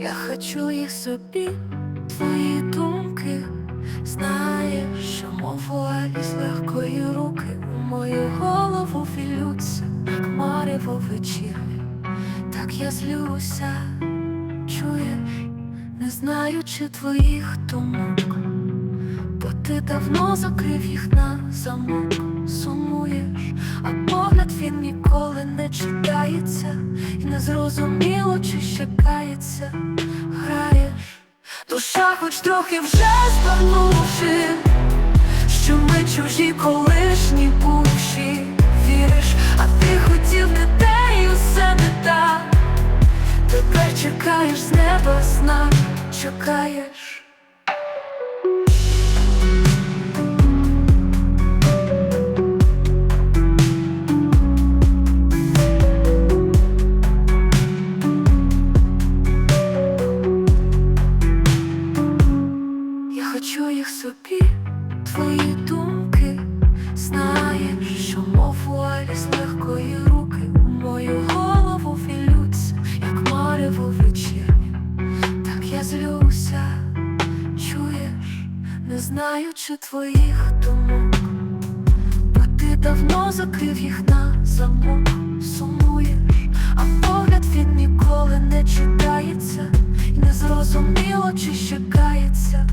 Я хочу їх собі, твої думки, знаєш, що мовила із легкої руки у мою голову вілються, хмари марево так я злюся, чує, не знаючи твоїх думок, бо ти давно закрив їх на замок. Читається, і не зрозуміло, чи ще кається, граєш, душа хоч трохи вже збагнувши, що ми чужі колишні бувші, віриш, а ти хотів не те і усе не так. Тепер чекаєш з неба знак, чекаєш. Їх собі, твої думки. Знаєш, що мов вуалі з легкої руки. У мою голову вілються, як марево вечірнє. Так я злюся, чуєш, не знаючи твоїх думок, бо ти давно закрив їх на замок, сумуєш, а погляд він ніколи не читається, і не зрозуміло, чи ще кається,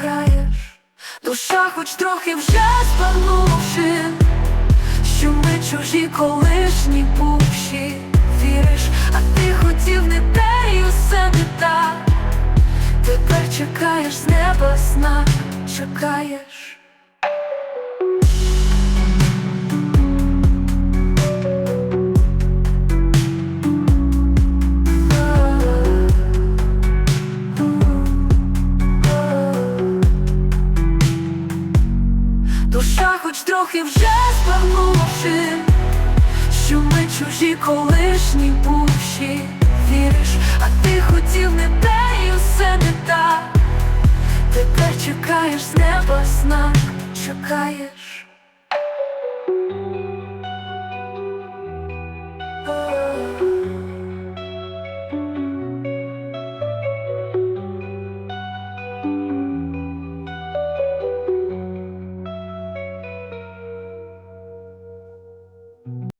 граєш. Душа хоч трохи вже спагнувши, що ми чужі колишні бувші, віриш, а ти хотів не те і усе не так. Тепер чекаєш з неба знак, чекаєш. Трохи вже збагнувши, що ми чужі колишні бувші, віриш, а ти хотів не те і усе не так. Тепер чекаєш з неба знак, чекаєш.